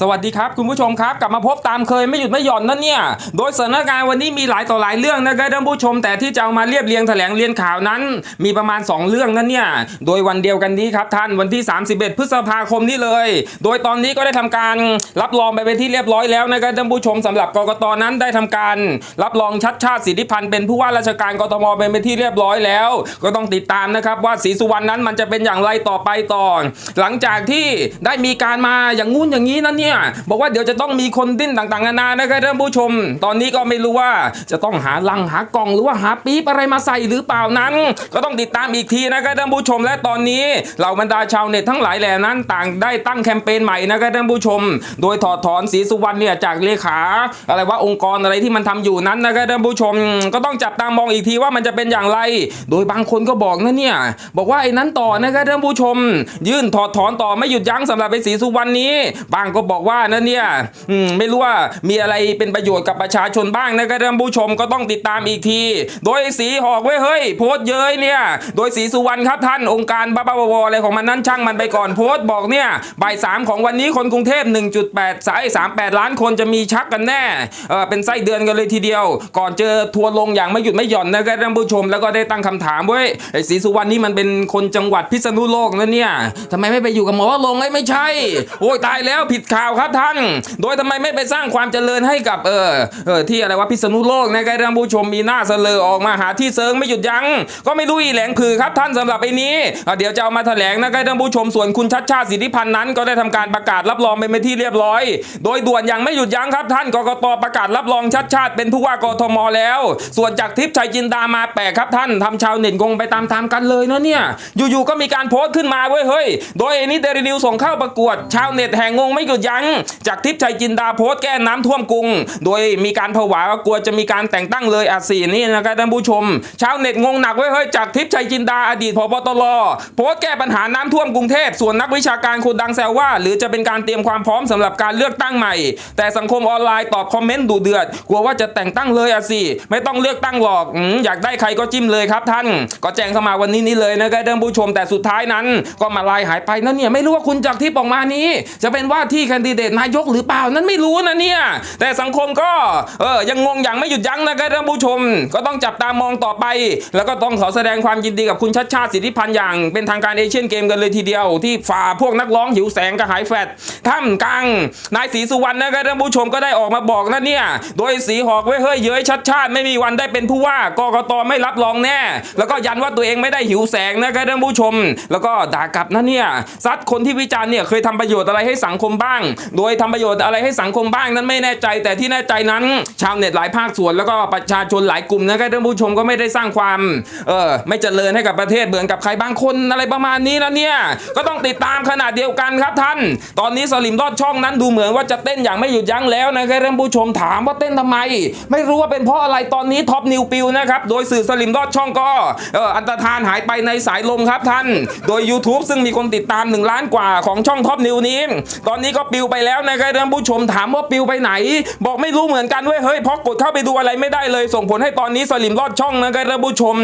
สวัสดีครับคุณผู้ชมครับกลับมาพบตามเคยไม่หยุดไม่หย่อนนั่นเนี่ย โดยสถานการณ์วันนี้มีหลายต่อหลายเรื่องนะครับท่านผู้ชม แต่ที่จะเอามาเรียบเรียงแถลงเรียนข่าวนั้น มีประมาณ 2 เรื่องนั่นเนี่ย โดยวันเดียวกันนี้ครับท่านวันที่ 31 พฤษภาคมนี้เลย โดยตอนนี้ก็ได้ทำการรับรองไปเป็นที่เรียบร้อยแล้วนะครับท่านผู้ชมสำหรับกกตนั้นได้ทำการ รับรองชัดชาติสิทธิพันธ์เป็นผู้ว่าราชการกทมเป็นไปนที่เรียบร้อยแล้ว ก็ต้องติดตามนะครับว่าศรีสุวรรณนั้นมันจะเป็นอย่างไรต่อไปต่อหลังจากที่ได้มีการมาอย่างงู้นอย่างนี้นั่นเนี่ยบอกว่าเดี๋ยวจะต้องมีคนดิ้นต่างๆนานานะครับท่านผู้ชม ตอนนี้ก็ไม่รู้ว่าจะต้องหาลังหากล่องหรือว่าหาปี๊บอะไรมาใส่หรือเปล่านั้น ก็ต้องติดตามอีกทีนะครับท่านผู้ชม และตอนนี้เหล่าบรรดาชาวเน็ตทั้งหลายแหล่นั้นต่างได้ตั้งแคมเปญใหม่นะครับท่านผู้ชม โดยถอดถอนศรีสุวรรณเนี่ยจากเลขา อะไรว่าองค์กรอะไรที่มันทำอยู่นั้นนะครับท่านผู้ชม ก็ต้องจับตามองอีกทีว่ามันจะเป็นอย่างไร โดยบางคนก็บอกนะเนี่ยบอกว่าไอ้นั้นต่อนะครับท่านผู้ชม ยื่นถอดถอนต่อไม่หยุดยั้งสำหรับไอ้ศรีสุวรรณนี้บางก็บอกว่านะเนี่ยไม่รู้ว่ามีอะไรเป็นประโยชน์กับประชาชนบ้างนะครับท่านผู้ชมก็ต้องติดตามอีกที โดยสีหอกไว้ยเฮ้ยโพสเย้ยเนี่ย โดยสีสุวรรณครับท่านองค์การบ้าบ้าๆบออะไรของมันนั้นช่างมันไปก่อนโพสบอกเนี่ยบ่ายสามของวันนี้คนกรุงเทพ 1.8 สาย 38 ล้านคนจะมีชักกันแน่เออเป็นไส้เดือนกันเลยทีเดียว ก่อนเจอทัวร์ลงอย่างไม่หยุดไม่หย่อนนะครับท่านผู้ชม แล้วก็ได้ตั้งคำถามเว้ยไอ้สีสุวรรณนี่มันเป็นคนจังหวัดพิษณุโลกนะเนี่ยทำไมไม่ไปอยู่กับหมอลงไอ้ไม่ใช่ โอ้ยตายแล้วผิดข่าวครับท่าน โดยทำไมไม่ไปสร้างความเจริญให้กับเออเออที่อะไรวะพิษณุโลกในะครับท่านผู้ชมมีหน้าเสลอออกมาหาที่เซิงไม่หยุดยัง้งก็ไม่รู้อีแหลงผือครับท่านสำหรับไอ้นี้ เดี๋ยวจะเอามาแถลงนะครับท่านผู้ชมส่วนคุณชัดชาติสิทธิพันธ์นั้น ก็ได้ทำการประกาศรับรองไปเป็นที่เรียบร้อย โดยด่วนอย่างไม่หยุดยั้งครับท่านกกตประกาศรับรองชัดชาติเป็นผู้ว่ากทมแล้ว ส่วนจากทิพย์ชัยจินดามาแปลกครับท่านทำชาวเน็ตงงไปตามๆกันเลยนะเนี่ยอยู่ๆก็มีการโพสต์ขึ้นมาเว้ยเฮ้ยโดยไอ้นี้เดลินิวส่งเข้าประกวด ชาวเน็ตแห่งงงไม่หยุดยั้งจากทิพย์ชัยจินดาโพสต์แก้น้ำท่วมกรุง โดยมีการผวาว่ากลัวจะมีการแต่งตั้งเลยอาสีนี่นะครับท่านผู้ชม ชาวเน็ตงงหนักเว้ยเฮ้ยจากทิพย์ชัยจินดาอดีตพบตรโพสต์แก้ปัญหาน้ำท่วมกรุงเทพส่วนนักวิชาการคนดังแซวว่า หรือจะเป็นการเตรียมความพร้อมสำหรับการเลือกตั้งใหม่ แต่สังคมออนไลน์ตอบคอมเมนต์ดูเดือดกลัวว่าจะแต่งตั้งเลยอะสิไม่ต้องเลือกตั้งหรอกอยากได้ใครก็จิ้มเลยครับท่าน ก็แจ้งเข้ามาวันนี้นี่เลยนะครับท่านผู้ชมแต่สุดท้ายนั้น ก็มาลายหายไปนั่นเนี่ยไม่รู้ว่าคุณจากที่ออกมานี้ จะเป็นว่าที่แคนดิเดตนายกหรือเปล่านั้นไม่รู้นะเนี่ย แต่สังคมก็เออยังงงอย่างไม่หยุดยั้งนะครับท่านผู้ชม ก็ต้องจับตามองต่อไป แล้วก็ต้องขอแสดงความยินดีกับคุณชัดชาติสิทธิพันธ์อย่าง เป็นทางการเอเชียนเกมกันเลยทีเดียว ที่ฝ่าพวกนักร้องหิวแสงกระหายแฟดท่ามกลางนายศรีสุวรรณนะครับท่านผู้ชมก็ได้ออกมาบอกนะเนี่ย โดยสีหอกไว้เฮ้ยเย้ยชัดชาติไม่มีวันได้เป็นผู้ว่ากกตไม่รับรองแน่ แล้วก็ยันว่าตัวเองไม่ได้หิวแสงนะครับท่านผู้ชม แล้วก็ด่ากลับนะเนี่ยซัดคนที่วิจารณ์เนี่ยเคยทำประโยชน์อะไรให้สังคมบ้างโดยทำประโยชน์อะไรให้สังคมบ้างนั้นไม่แน่ใจ แต่ที่แน่ใจนั้น ชาวเน็ตหลายภาคส่วนแล้วก็ประชาชนหลายกลุ่มนะครับท่านผู้ชมก็ไม่ได้สร้างความเออไม่เจริญให้กับประเทศเหมือนกับใครบางคนอะไรประมาณนี้นะเนี่ยก็ต้องติดตามขนาดเดียวกันครับท่าน ตอนนี้สลิมรอดช่องนั้นดูเหมือนว่าจะเต้นอย่างไม่หยุดยั้งแล้วนะครับท่านผู้ชมถามว่าเต้นทำไม ไม่รู้ว่าเป็นเพราะอะไรตอนนี้ท็อปนิวปิวนะครับโดยสื่อสลิมรอดช่องก็อออันตรธานหายไปในสายลมครับท่าน โดย YouTube ซึ่งมีคนติดตาม 1 ล้านกว่าของช่องท็อปนิวนี้ ตอนนี้ก็ปิวไปแล้วนะครับท่านผู้ชมถามว่าปิวไปไหน บอกไม่รู้เหมือนกันเว้ยเฮ้ยเพราะกดเข้าไปดูอะไรไม่ได้เลย ส่งผลให้ตอนนี้สลิมรอดช่องนะครับท่านผู้ชม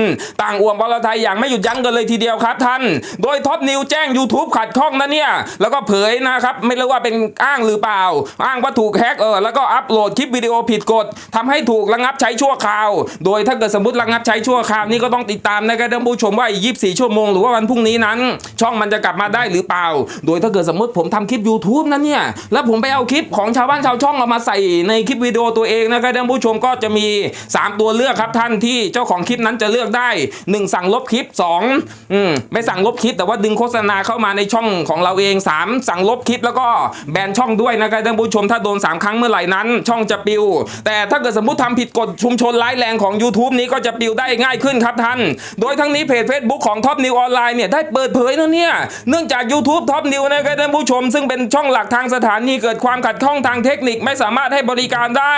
ต่างอ่วมบอลไทยอย่างไม่หยุดยั้งกันเลยทีเดียวครับท่าน โดยท็อปนิวแจ้ง YouTube ขัดข้องนะเนี่ย แล้วก็เผยนะครับ ไม่รู้ว่าเป็นอ้างหรือเปล่า อ้างว่าถูกแฮกเออแล้วก็อัปโหลดคลิปวิดีโอผิดกฎทำให้ถูกระงับใช้ชั่วคราว โดยถ้าเกิดสมมติระงับใช้ชั่วคราวนี่ก็ต้องติดตามนะครับท่านผู้ชมว่าอีก24 ชั่วโมงหรือว่าวันพรุ่งนี้นั้น ช่องมันจะกลับมาได้หรือเปล่า โดยถ้าเกิดสมมติผมทำคลิป YouTube นั้นเนี่ยแล้วผมไปเอาคลิปของชาวบ้านชาวช่องเอามาใส่ในคลิปวิดีโอตัวเองนะครับท่านผู้ชมก็จะมี 3 ตัวเลือกครับท่านที่เจ้าของคลิปนั้นจะเลือกได้ 1 สั่งลบคลิป2อืมไม่สั่งลบคลิปแต่ว่าดึงโฆษณาเข้ามาในช่องของเราเอง 3 สั่งลบคลิปแล้วก็แบนช่องด้วยนะครับท่านผู้ชมถ้าโดน 3 ครั้งเมื่อไหร่นั้น ช่องจะปิว แต่ถ้าเกิดสมมติทำผิดกฎชุมชนร้ายแรงของ YouTube นี้ก็จะปิวได้ง่ายขึ้นครับท่าน โดยทั้งนี้เพจ Facebook ของ Top New ออนไลน์เนี่ยได้เปิดเผยนะเนี่ยเนื่องจาก YouTube Top New นะครับท่านผู้ชม ซึ่งเป็นช่องหลักทางสถานีเกิดความขัดข้องทางเทคนิคไม่สามารถให้บริการได้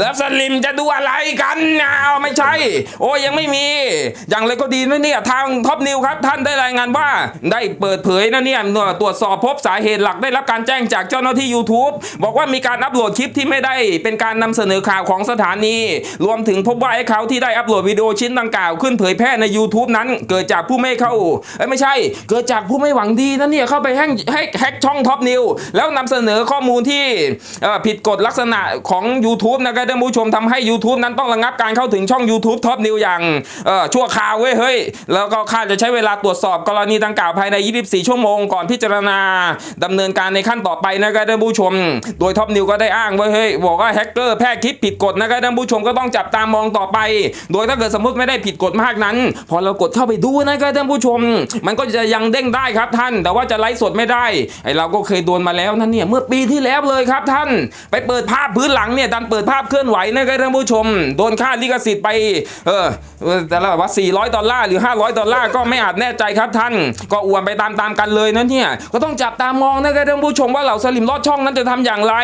แล้วสลิมจะดูอะไรกันเอาไม่ใช่ โอ้ยังไม่มี อย่างไรก็ดีนะเนี่ยทางท็อปนิวครับ ท่านได้รายงานว่า ได้เปิดเผยนะเนี่ยตรวจสอบพบสาเหตุหลักได้รับการแจ้งจากเจ้าหน้าที่ YouTube บอกว่ามีการอัปโหลดคลิปที่ไม่ได้เป็นการนำเสนอข่าวของสถานี รวมถึงพบว่าไอ้เขาที่ได้อัปโหลดวิดีโอชิ้นดังกล่าวขึ้นเผยแพร่ใน YouTube นั้น เกิดจากผู้ไม่เข้าเอ้ไม่ใช่ เกิดจากผู้ไม่หวังดีนะเนี่ยเข้าไปแฮกแฮกแฮกช่องท็อปนิวแล้วนำเสนอข้อมูลที่ผิดกฎลักษณะของ YouTube นะครับท่านผู้ชมทำให้ YouTube นั้นต้องระงับการเข้าถึงช่อง YouTube Top New อย่างชั่วคราวเว้ยเฮ้ย แล้วก็คาดจะใช้เวลาตรวจสอบกรณีดังกล่าวภายใน 24 ชั่วโมงก่อนพิจารณาดำเนินการในขั้นต่อไปนะครับท่านผู้ชม โดย Top New ก็ได้อ้างไว้เฮ้ยบอกว่าแฮกเกอร์แพร่คลิปผิดกฎนะครับท่านผู้ชมก็ต้องจับตามองต่อไป โดยถ้าเกิดสมมติไม่ได้ผิดกฎมากนั้น พอเรากดเข้าไปดูนะครับท่านผู้ชม มันก็จะยังเด้งได้ครับท่าน แต่ว่าจะไลฟ์สดไม่ได้ไอเราก็เคยโดนมาแล้วนั่นเนี่ยเมื่อปีที่แล้วเลยครับท่าน ไปเปิดภาพพื้นหลังเนี่ยดันเปิดภาพเคลื่อนไหวนะครับท่านผู้ชม โดนค่าลิขสิทธิ์ไปเออแต่ละว่า400 ดอลลาร์หรือ 500 ดอลลาร์ก็ไม่อาจแน่ใจครับท่าน ก็อ้วมไปตามๆกันเลยนะเนี่ยก็ต้องจับตามองนะครับท่านผู้ชมว่าเหล่าสลิมลอดช่องนั้นจะทำอย่างไร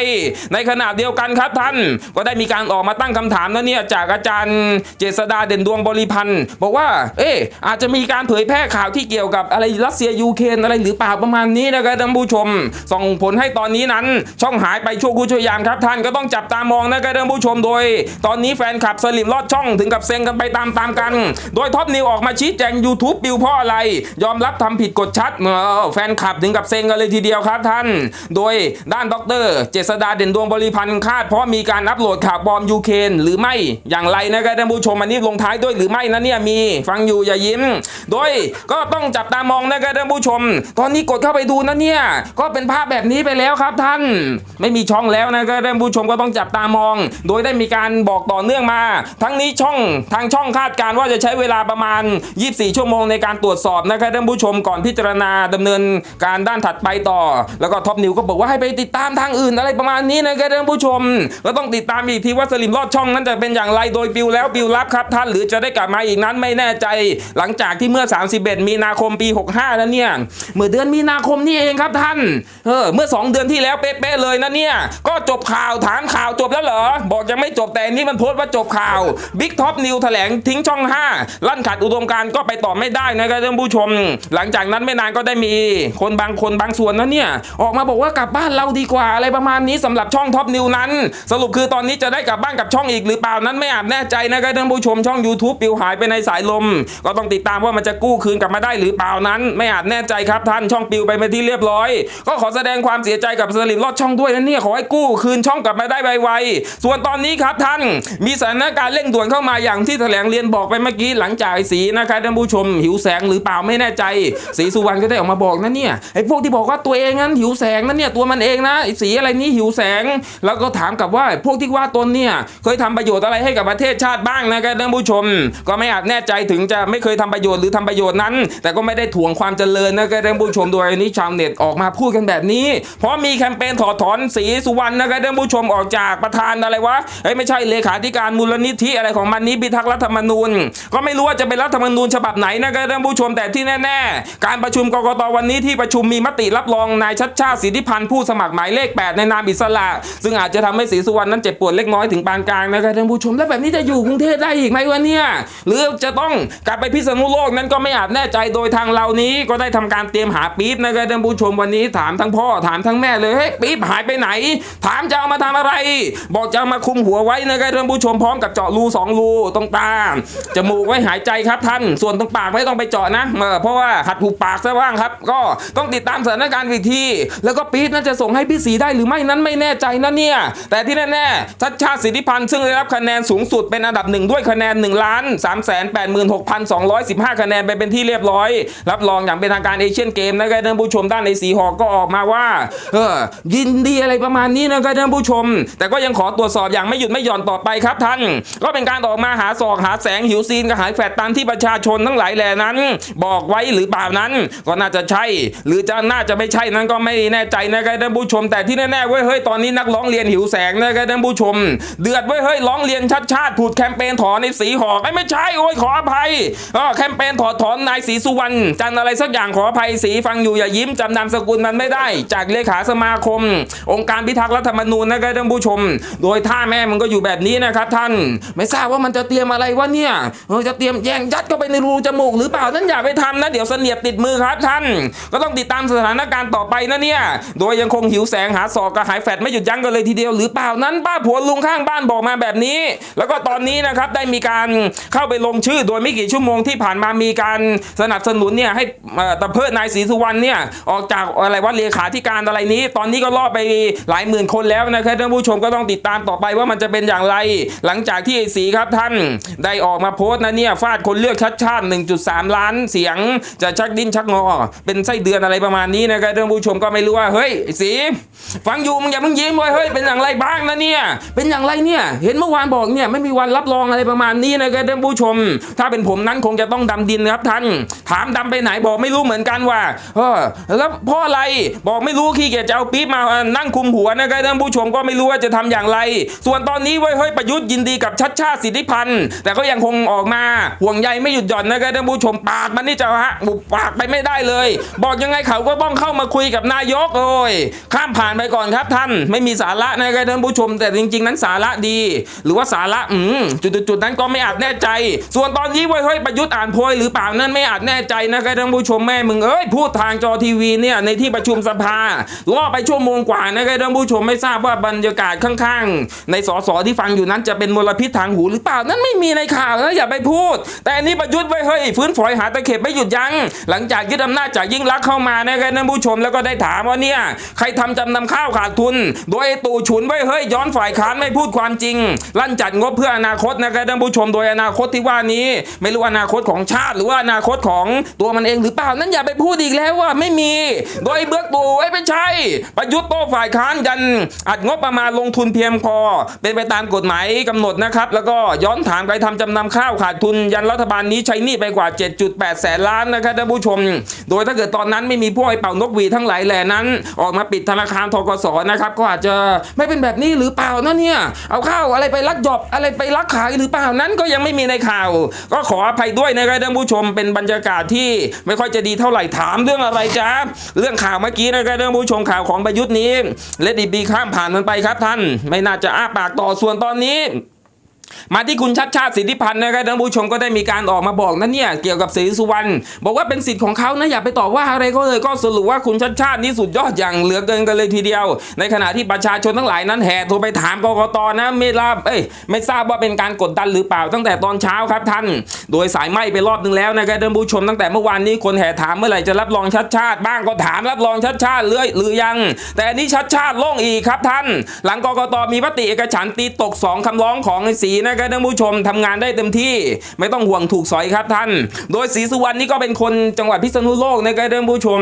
ในขณะเดียวกันครับท่าน ก็ได้มีการออกมาตั้งคำถามนะเนี่ยจากอาจารย์เจษดาเด่นดวงบริพันธ์บอกว่า เอ๊อาจจะมีการเผยแพร่ข่าวที่เกี่ยวกับอะไรรัสเซียยูเครนอะไรหรือเปล่าประมาณนี้นะครับท่านผู้ชมส่งผลให้ตอนนี้นั้น ช่องหายไปชั่วคู่ชั่วยามครับท่านก็ต้องจับตามองนะครับท่านผู้ชมโดย ตอนนี้แฟนคลับสลิมลอดช่องถึงกับเซ็งกันไปตามๆกัน โดยท็อปนิวออกมาชี้แจง YouTube ปิวเพราะอะไร ยอมรับทำผิดกฎชัดเออแฟนคลับถึงกับเซ็งกันเลยทีเดียวครับท่าน โดยด้านดร เจษดาเด่นดวงบริพันธ์คาดเพราะมีการอัปโหลดข่าวปลอมยูเครนหรือไม่อย่างไรนะครับท่านผู้ชมอันนี้ลงท้ายด้วยหรือไม่นะเนี่ยมีฟังอยู่อย่ายิ้ม โดยก็ต้องจับตามองนะครับท่านผู้ชม ตอนนี้กดเข้าไปดูนะเนี่ยก็เป็นภาพแบบนี้ไปแล้วแล้วครับท่านไม่มีช่องแล้วนะครับท่านผู้ชมก็ต้องจับตามอง โดยได้มีการบอกต่อเนื่องมา ทั้งนี้ช่องทางช่องคาดการว่าจะใช้เวลาประมาณ 24 ชั่วโมงในการตรวจสอบนะครับท่านผู้ชมก่อนพิจารณาดำเนินการด้านถัดไปต่อ แล้วก็ท็อปนิวก็บอกว่าให้ไปติดตามทางอื่นอะไรประมาณนี้นะครับท่านผู้ชมก็ต้องติดตามอีกทีว่าสลิมรอดช่องนั้นจะเป็นอย่างไรโดยปิวแล้วปิวรับครับท่านหรือจะได้กลับมาอีกนั้นไม่แน่ใจ หลังจากที่เมื่อ 31 มีนาคมปี 65 แล้วเนี่ยเมื่อเดือนมีนาคมนี่เองครับท่านเออเมื่อ 2เดือนที่แล้วเป๊ะๆเลยนะเนี่ย ก็จบข่าวฐานข่าวจบแล้วเหรอ บอกยังไม่จบแต่นี่มันโพสต์ว่าจบข่าวบิ๊กท็อปนิวแถลงทิ้งช่อง 5 ลั่นขัดอุดมการณ์ก็ไปต่อไม่ได้นะครับท่านผู้ชม หลังจากนั้นไม่นานก็ได้มีคนบางคนบางส่วนนะเนี่ย ออกมาบอกว่ากลับบ้านเราดีกว่าอะไรประมาณนี้สำหรับช่องท็อปนิวนั้น สรุปคือตอนนี้จะได้กลับบ้านกับช่องอีกหรือเปล่านั้นไม่อาจแน่ใจนะครับท่านผู้ชมช่อง YouTube ปิวหายไปในสายลม ก็ต้องติดตามว่ามันจะกู้คืนกลับมาได้หรือเปล่านั้น ไม่อาจแน่ใจครับท่านช่องปิวไปเป็นที่เรียบร้อย ก็ขอแสดงความเสียใจจกับสลิมรอดช่องด้วยนะเนี่ยขอให้กู้คืนช่องกลับมาได้ไวๆส่วนตอนนี้ครับท่านมีสถานการณ์เร่งด่วนเข้ามาอย่างที่แถลงเรียนบอกไปเมื่อกี้หลังจากสีนะครับท่านผู้ชมหิวแสงหรือเปล่าไม่แน่ใจสีสุวรรณก็ได้ออกมาบอกนะเนี่ยไอ้พวกที่บอกว่าตัวเองนั้นหิวแสงนั่นเนี่ยตัวมันเองนะสีอะไรนี้หิวแสง แล้วก็ถามกลับว่าพวกที่ว่าตนเนี่ยเคยทำประโยชน์อะไรให้กับประเทศชาติบ้างนะครับท่านผู้ชม ก็ไม่อาจแน่ใจถึงจะไม่เคยทำประโยชน์หรือทำประโยชน์นั้น แต่ก็ไม่ได้ถ่วงความเจริญนะครับท่านผู้ชมโดยอันนี้ชาวเน็ตออกมาพูดกันแบบนี้ เพราะมีแคมเปญถอดถอนสีสุวรรณนะครับท่านผู้ชมออกจากประธานอะไรวะเฮ้ยไม่ใช่เลขาธิการมูลนิธิอะไรของมันนี้พิทักษ์รัฐธรรมนูญ ก็ไม่รู้ว่าจะเป็นรัฐธรรมนูญฉบับไหนนะครับท่านผู้ชมแต่ที่แน่ ๆ การประชุมกกตวันนี้ที่ประชุมมีมติรับรองนายชัดชาติสิทธิพันธ์ผู้สมัครหมายเลข 8 ในนามอิสระซึ่งอาจจะทำให้ศรีสุวรรณนั้นเจ็บปวดเล็กน้อยถึงปานกลางนะครับท่านผู้ชมแล้วแบบนี้จะอยู่กรุงเทพได้อีกไหมวะเนี่ยหรือจะต้องกลับไปพิษณุโลกนั้นก็ไม่อาจแน่ใจโดยทางเรานี้ก็ได้ทำการเตรียมหาปี๊บนะครับท่านผู้ชมวันนี้ถามทั้งพ่อถามทั้งแม่เลยเฮ้ยปี๊บหายไปไหน ถามจะเอามาทำอะไร บอกจะเอามาคุมหัวไว้นะครับท่านผู้ชมพร้อมกับเจาะรูสองรูตรงตาจมูกไว้หายใจครับท่านส่วนตรงปากไม่ต้องไปเจาะนะเพราะว่าหัดผูปากซะบ้างครับ ก็ต้องติดตามสถานการณ์อีกทีแล้วก็ปี๊บน่าจะส่งให้พี่สีได้หรือไม่นั้นไม่แน่ใจนะเนี่ย แต่ที่แน่ๆชัดชาติสิทธิพันธ์ซึ่งได้รับคะแนนสูงสุดเป็นอันดับหนึ่งด้วยคะแนน1ล้าน3 8 6 2 1 5คะแนนไปเป็นที่เรียบร้อย รับรองอย่างเป็นทางการเอเชียนเกมนะครับท่านผู้ชมด้านในสีหอกก็ออกมาว่าเออยินดีอะไรประมาณนี้นะครับท่านผู้ชม แต่ก็ยังขอตรวจสอบอย่างไม่หยุดไม่หย่อนต่อไปครับท่าน ก็เป็นการออกมาหาศอกหาแสงหิวซีนกระหายแฟดตามที่ประชาชนทั้งหลายแหล่นั้น บอกไว้หรือเปล่านั้น ก็น่าจะใช่ หรือจะน่าจะไม่ใช่นั้นก็ไม่แน่ใจนะครับท่านผู้ชม แต่ที่แน่ๆเว้ยเฮ้ยตอนนี้นักร้องเรียนหิวแสงนะครับท่านผู้ชม เดือดเว้ยเฮ้ยร้องเรียนชัดชาติผุดแคมเปญถอนในสีหอกไอ้ไม่ใช่โอ้ยขออภัยก็แคมเปญถอดถอนนายศรีสุวรรณจันอะไรสักอย่างขออภัยสีฟังอยู่อย่ายิ้มจำนามสกุลมันไม่ได้ จากเลขาสมาคม องค์การพิทักษ์รัฐธรรมนูญนะครับท่านผู้ชม โดยท่าแม่มันก็อยู่แบบนี้นะครับท่านไม่ทราบว่ามันจะเตรียมอะไรวะเนี่ยเออจะเตรียมแยงยัดเข้าไปในรูจมูกหรือเปล่านั่นอย่าไปทำนะเดี๋ยวเสนียดติดมือครับท่าน ก็ต้องติดตามสถานการณ์ต่อไปนะเนี่ย โดยยังคงหิวแสงหาศอกกระหายแฟดไม่หยุดยั้งกันเลยทีเดียวหรือเปล่านั้นป้าผัวลุงข้างบ้านบอกมาแบบนี้ แล้วก็ตอนนี้นะครับได้มีการเข้าไปลงชื่อโดยไม่กี่ชั่วโมงที่ผ่านมามีการสนับสนุนเนี่ยให้ตะเพิดนายศรีสุวรรณเนี่ยออกจากอะไรว่าเลขาธิการอะไรนี้ ตอนนี้ก็ล่อไปหลายหมื่นคนแล้วนะครับท่านผู้ชมก็ต้องติดตามต่อไปว่ามันจะเป็นอย่างไร หลังจากที่สีครับท่านได้ออกมาโพสต์นะเนี่ยฟาดคนเลือกชัดชาติ 1.3 ล้านเสียง จะชักดิ้นชักงอ เป็นไส้เดือนอะไรประมาณนี้นะครับท่านผู้ชมก็ไม่รู้ว่าเฮ้ยสีฟังอยู่มึงอย่าเพิ่งยิ้มไว้เฮ้ยเป็นอย่างไรบ้างนะเนี่ยเป็นอย่างไรเนี่ยเห็นเมื่อวานบอกเนี่ยไม่มีวันรับรองอะไรประมาณนี้นะครับท่านผู้ชม ถ้าเป็นผมนั้นคงจะต้องดำดินครับท่าน ถามดำไปไหนบอกไม่รู้เหมือนกันว่าเออแล้วเพราะอะไรบอกไม่รู้ขี้เกียจจะเอาปี๊บมานั่งคุมหัวนะครับท่านผู้ชมก็ไม่รู้ว่าจะทำอย่างไร ส่วนตอนนี้เว้ยเฮ้ยประยุทธ์ยินดีกับชัดชาติสิทธิพันธ์แต่ก็ยังคงออกมาห่วงใยไม่หยุดหย่อนนะครับท่านผู้ชมปากมันนี่จะฮะบุบปากไปไม่ได้เลย บอกยังไงเขาก็ต้องเข้ามาคุยกับนายกโอ้ยข้ามผ่านไปก่อนครับท่าน ไม่มีสาระนะครับท่านผู้ชม แต่จริง ๆ นั้นสาระดี หรือว่าสาระอืมจุดๆๆนั้นก็ไม่อาจแน่ใจ ส่วนตอนนี้เว้ยเฮ้ยประยุทธ์อ่านโพยหรือเปล่านั้นไม่อาจแน่ใจนะครับท่านผู้ชมแม่มึงเอ้ยพูดทางจอทีวีเนี่ยในที่ประชุมสภาล่อไปชั่วโมงกว่านะครับท่านผู้ชมไม่ทราบว่าบรรยากาศข้างๆ ในสสที่ฟังอยู่นั้นจะเป็นมลพิษทางหูหรือเปล่านั้นไม่มีในข่าวนะอย่าไปพูด แต่อันนี้ประยุทธ์ไว้เฮ้ยฟื้นฝอยหาตะเข็บไม่หยุดยัง้งหลังจากยึดอำนาจจากยิ่งรักเข้ามานะครับท่านผู้ชมแล้วก็ได้ถามว่าเนี่ยใครทำจำนำข้าวขาดทุน โดยไอ้ตู่ฉุนไว้เฮ้ยย้อนฝ่ายค้านไม่พูดความจริง ลั่นจัดงบเพื่ออนาคตนะครับท่านผู้ชมโดยอนาคตที่ว่านี้ ไม่รู้อนาคตของชาติหรือว่าอนาคตของตัวมันเองหรือเปล่านั้นอย่าไปพูดอีกแล้วว่าไม่มี โดยเบือกตู่ไอ้ไม่ใช่ประยุทธ์โต้ฝ่ายค้านยัน อัดงบประมาณลงทุนเพียงพอ เป็นไปตามกฎหมายกำหนดนะครับ แล้วก็ย้อนถามใครทำจำนำข้าวขาดทุนยันรัฐบาลนี้ใช้หนี้ไปกว่า 7.8 แสนล้านนะครับท่านผู้ชม โดยถ้าเกิดตอนนั้นไม่มีพวกไอ้เป่านกหวีทั้งหลายแหล่นั้น ออกมาปิดธนาคารทกสนะครับก็อาจจะไม่เป็นแบบนี้หรือเปล่านะเนี่ยเอาข้าวอะไรไปลักจอบอะไรไปลักขายหรือเปล่านั้นก็ยังไม่มีในข่าว ก็ขออภัยด้วยนะครับท่านผู้ชมเป็นบรรยากาศที่ไม่ค่อยจะดีเท่าไหร่ถามเรื่องอะไรจ๊ะเรื่องข่าวเมื่อกี้นะครับท่านผู้ชมข่าวของประยุทธ์นี้เลดดีบีข้ามผ่านมันไปครับท่าน ไม่น่าจะอ้าปากต่อส่วนตอนนี้ มาที่คุณชัดชาติสิทธิพันธ์นะครับท่านผู้ชมก็ได้มีการออกมาบอกนั่นเนี่ยเกี่ยวกับศรีสุวรรณบอกว่าเป็นสิทธิ์ของเขานะอย่าไปต่อว่าอะไรก็เลยก็สรุปว่าคุณชัดชาตินี่สุดยอดอย่างเหลือเกินกันเลยทีเดียว ในขณะที่ประชาชนทั้งหลายนั้นแห่โทรไปถามกกตนะไม่ทราบเอ้ยไม่ทราบว่าเป็นการกดดันหรือเปล่าตั้งแต่ตอนเช้าครับท่าน โดยสายไหมไปรอบนึงแล้วนะครับท่านผู้ชมตั้งแต่เมื่อวานนี้คนแห่ถามเมื่อไหร่จะรับรองชัดชาติ บ้างก็ถามรับรองชัดชาติเรื่อยหรือยัง แต่อันนี้ชัดชาติโล่งอีกครับท่าน หลังกกตมีมติเอกฉันตีตกสองคำร้องของสีนะครับท่านผู้ชมทำงานได้เต็มที่ ไม่ต้องห่วงถูกสอยครับท่าน โดยศรีสุวรรณนี่ก็เป็นคนจังหวัดพิษณุโลกนะครับท่านผู้ชม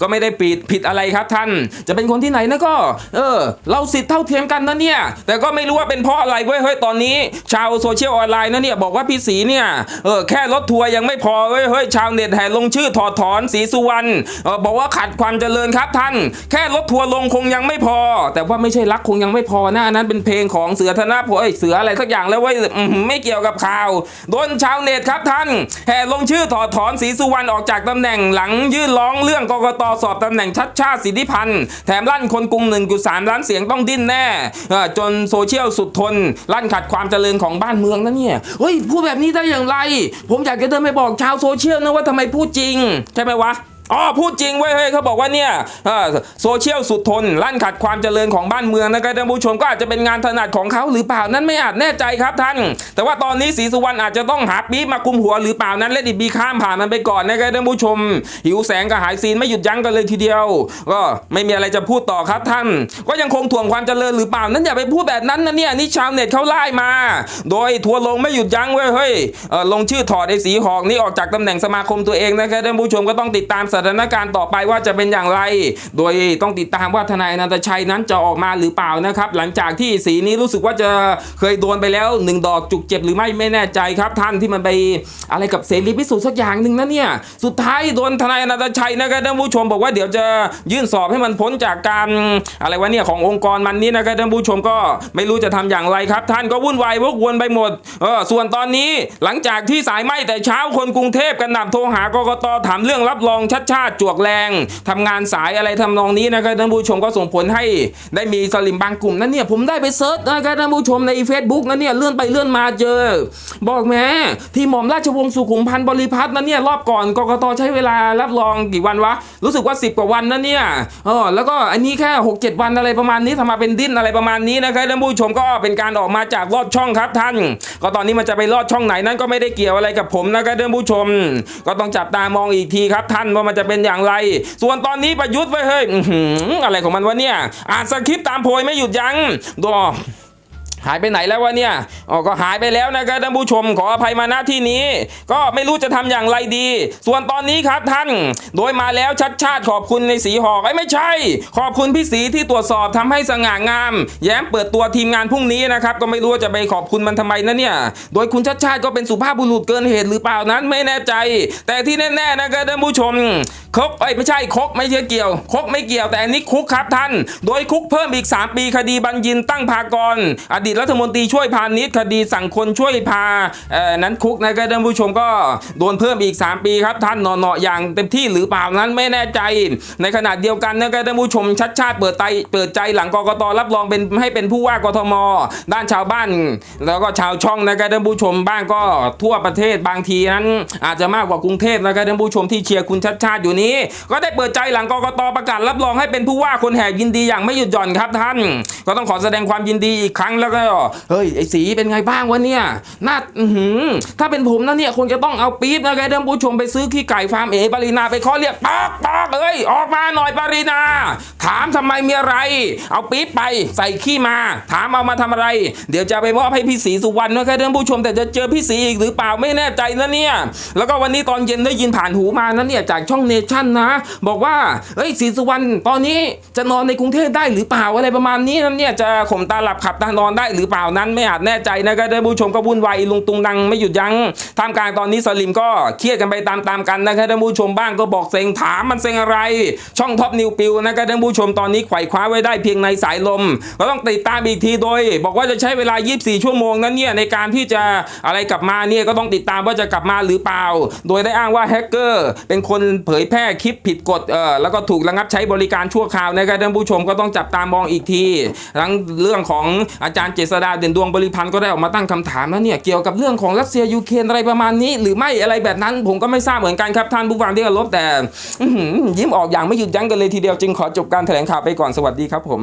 ก็ไม่ได้ปิดผิดอะไรครับท่าน จะเป็นคนที่ไหนนะก็ เออ เราสิทธิ์เท่าเทียมกันนะเนี่ย แต่ก็ไม่รู้ว่าเป็นเพราะอะไรเว้ยเฮ้ยตอนนี้ ชาวโซเชียลออนไลน์นะเนี่ยบอกว่าพี่สีเนี่ยเออแค่รถทัวร์ยังไม่พอเว้ยเฮ้ยชาวเน็ตแห่ลงชื่อถอดถอนศรีสุวรรณเออบอกว่าขัดความเจริญครับท่าน แค่รถทัวร์ลงคงยังไม่พอ แต่ว่าไม่ใช่รักคงยังไม่พอนะอันนั้นเป็นเพลงของเสือธนพลเอ้ยเสืออะไรสักอย่างแล้วว้ยอืมไม่เกี่ยวกับข่าว โดนชาวเน็ตครับท่าน แห่ลงชื่อถอดถอนศรีสุวรรณออกจากตำแหน่งหลังยื่นร้องเรื่องกกตสอบตำแหน่งชัดชาติสิทธิพันธ์แถมลั่นคนกรุง1.3ล้านเสียงต้องดิ้นแน่ จนโซเชียลสุดทน ลั่นขัดความเจริญของบ้านเมืองนะเนี่ยเฮ้ยพูดแบบนี้ได้อย่างไร ผมอยากจะเดินไปบอกชาวโซเชียลนะว่าทำไมพูดจริง ใช่ไหมวะ อ๋อพูดจริงเว้ยเฮ้ยเขาบอกว่าเนี่ยโซเชียลสุดทนลั่นขัดความเจริญของบ้านเมืองนะครับท่านผู้ชมก็อาจจะเป็นงานถนัดของเขาหรือเปล่านั้นไม่อาจแน่ใจครับท่าน แต่ว่าตอนนี้ศรีสุวรรณอาจจะต้องหาปี๊บมาคุมหัวหรือเปล่านั้นและดิบีข้ามผ่านมันไปก่อนนะครับท่านผู้ชม หิวแสงกระหายซีนไม่หยุดยั้งกันเลยทีเดียว ก็ไม่มีอะไรจะพูดต่อครับท่าน ก็ยังคงถ่วงความเจริญหรือเปล่านั้นอย่าไปพูดแบบนั้นนะเนี่ยนี่ชาวเน็ตเขาไล่มา โดยทัวร์ลงไม่หยุดยั้งเว้ยเฮ้ยลงชื่อถอดไอ้สีหอกนี่ออกจากตำแหน่งสมาคมตัวเองนะครับท่านผู้ชมก็ต้องติดตามสถานการณ์ต่อไปว่าจะเป็นอย่างไร โดยต้องติดตามว่าทนายอนันตชัยนั้นจะออกมาหรือเปล่านะครับ หลังจากที่สีนี้รู้สึกว่าจะเคยโดนไปแล้วหนึ่งดอกจุกเจ็บหรือไม่ไม่แน่ใจครับ ท่านที่มันไปอะไรกับเสรีพิสูจน์สักอย่างหนึ่งนะเนี่ยสุดท้ายโดนทนายอนันตชัยนะครับท่านผู้ชมบอกว่าเดี๋ยวจะยื่นสอบให้มันพ้นจากการอะไรวะเนี่ยขององค์กรมันนี้นะครับท่านผู้ชมก็ไม่รู้จะทำอย่างไรครับ ท่านก็วุ่นวายวกวนไปหมดเออส่วนตอนนี้หลังจากที่สายไหมแต่เช้าคนกรุงเทพกันหนับโทรหากกตถามเรื่องรับรองชัดชาติจวกแรงทำงานสายอะไรทำนองนี้นะครับท่านผู้ชมก็ส่งผลให้ได้มีสลิมบางกลุ่มนั้นเนี่ยผมได้ไปเซิร์ชนะครับท่านผู้ชมใน Facebook นั้นเนี่ยเลื่อนไปเลื่อนมาเจอ บอกแม้ที่หม่อมราชวงศ์สุขุมพันธ์บริพัตรนั้นเนี่ยรอบก่อนกกตใช้เวลารับรองกี่วันวะรู้สึกว่า 10 กว่าวันนั่นเนี่ยเออแล้วก็อันนี้แค่ 6 7 วันอะไรประมาณนี้ทำมาเป็นดิ้นอะไรประมาณนี้นะครับท่านผู้ชมก็เป็นการออกมาจากลอดช่องครับท่าน ก็ตอนนี้มันจะไปลอดช่องไหนนั้นก็ไม่ได้เกี่ยวอะไรกับผมนะครับท่านผู้ชม ก็ต้องจับตามองอีกทีครับท่านว่ามันมันจะเป็นอย่างไร ส่วนตอนนี้ประยุทธ์ไว้เฮ้ยอื้อหืออะไรของมันวะเนี่ยอ่านสคริปต์ตามโพยไม่หยุดยั้งดอ หายไปไหนแล้ววะเนี่ยอ๋อก็หายไปแล้วนะครับท่านผู้ชมขออภัยมาณที่นี้ ก็ไม่รู้จะทำอย่างไรดี ส่วนตอนนี้ครับท่าน โดยมาแล้วชัดชาติขอบคุณในสีหอกไอ้ไม่ใช่ ขอบคุณพี่สีที่ตรวจสอบทำให้สง่างาม แย้มเปิดตัวทีมงานพรุ่งนี้นะครับก็ไม่รู้จะไปขอบคุณมันทำไมนะเนี่ย โดยคุณชัดชาติก็เป็นสุภาพบุรุษเกินเหตุหรือเปล่านั้นไม่แน่ใจ แต่ที่แน่ๆนะครับท่านผู้ชมครกเอ้ยไม่ใช่ครกไม่ใช่เกี่ยวครกไม่เกี่ยวแต่อันนี้คุกครับท่าน โดยคุกเพิ่มอีก 3 ปีคดีบัญญินตั้งพากรอดีตรัฐมนตรีช่วยพาณิชย์คดีสั่งคนช่วยพาเอ่อนั้นคุกนะครับท่านผู้ชมก็โดนเพิ่มอีก 3 ปีครับท่านเนาะอย่างเต็มที่หรือเปล่านั้นไม่แน่ใจ ในขณะเดียวกันนะครับท่านผู้ชมชัดชาติเปิดใจเปิดใจหลังกกตรับรองเป็นให้เป็นผู้ว่ากทม ด้านชาวบ้าน แล้วก็ชาวช่องนะครับท่านผู้ชมบ้างก็ทั่วประเทศบางทีนั้น อาจจะมากกว่ากรุงเทพนะครับท่านผู้ชมที่เชียร์คุณชัดชาติอยู่นี้ ก็ได้เปิดใจหลังกกตประกาศรับรองให้เป็นผู้ว่าคนแห่ยินดีอย่างไม่หยุดหย่อนครับท่าน ก็ต้องขอแสดงความยินดีอีกครั้งแล้วก็เฮ้ยไอ้สีเป็นไงบ้างวะเนี่ยน่าถ้าเป็นผมนะเนี่ยคงจะต้องเอาปี๊บนะครับท่านผู้ชมไปซื้อขี้ไก่ฟาร์มเอปารีนาไปเคอเรียกปอกปอกเอ้ยออกมาหน่อยปารีนา ถามทำไมมีอะไร เอาปี๊บไปใส่ขี้มา ถามเอามาทำอะไร เดี๋ยวจะไปมอบให้พี่ศรีสุวรรณนะครับท่านผู้ชมแต่จะเจอพี่ศรีอีกหรือเปล่าไม่แน่ใจนะเนี่ยแล้วก็วันนี้ตอนเย็นได้ยินผ่านหูมานะเนี่ยจากช่องเนชั่นนะ บอกว่าเอ้ยศรีสุวรรณตอนนี้จะนอนในกรุงเทพได้หรือเปล่าอะไรประมาณนี้นั่นเนี่ยจะข่มตาหลับขับตานอนได้หรือเปล่านั้นไม่อาจแน่ใจนะครับท่านผู้ชมก็วุ่นวายลุงตุงนังไม่หยุดยั้งท่ามกลางตอนนี้สลิมก็เครียดกันไปตามๆกันนะครับท่านผู้ชมบ้างก็บอกเซ็งถามมันเซ็งอะไร ช่องท็อปนิวปิวนะครับท่านผู้ชมตอนนี้ไขว่คว้าไว้ได้เพียงในสายลมก็ต้องติดตามอีกทีโดย บอกว่าจะใช้เวลา 24 ชั่วโมงนั้นเนี่ยในการที่จะอะไรกลับมาเนี่ยก็ต้องติดตามว่าจะกลับมาหรือเปล่า โดยได้อ้างว่าแฮกเกอร์เป็นคนเผยแพร่คลิปผิดกฎเออแล้วก็ถูกระงับใช้บริการชั่วคราวนะครับท่านผู้ชมก็ต้องจับตามองอีกทีทั้งเรื่องของอาจารย์เจษดาเด่นดวงบริพันธ์ก็ได้ออกมาตั้งคำถามแล้วเนี่ยเกี่ยวกับเรื่องของรัสเซียยูเครนอะไรประมาณนี้ หรือไม่อะไรแบบนั้น ผมก็ไม่ทราบเหมือนกันครับท่านผู้ฟังที่เคารพแต่ยิ้มออกอย่างไม่หยุดยั้งกันเลยทีเดียวจึงขอจบการแถลงข่าวไปก่อนสวัสดีครับผม